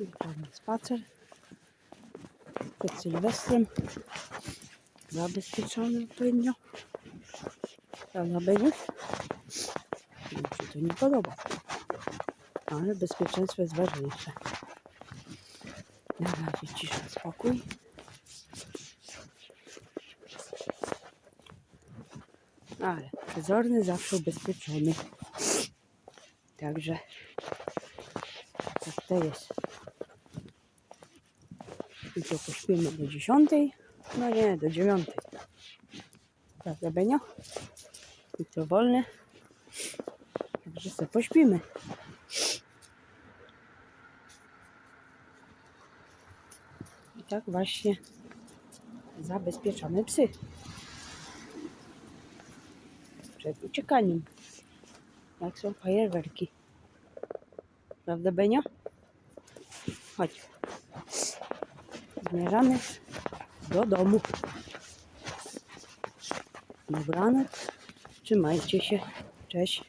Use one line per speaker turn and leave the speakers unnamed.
Wieczorny spacer. Przed Sylwestrem. Zabezpieczony odpowiednio. Prawda, Beniu? Mi się to nie podoba. Ale bezpieczeństwo jest ważniejsze. Na razie cisza, spokój. Ale przezorny zawsze ubezpieczony. Także tak to jest. Jutro pośpimy do 10. No nie, do 9. Prawda, Benio? Jutro wolne. Także sobie pośpimy. I tak właśnie zabezpieczamy psy przed uciekaniem. Jak są fajerwerki. Prawda, Benio? Chodź. Zmierzamy do domu. Dobranoc. Trzymajcie się. Cześć.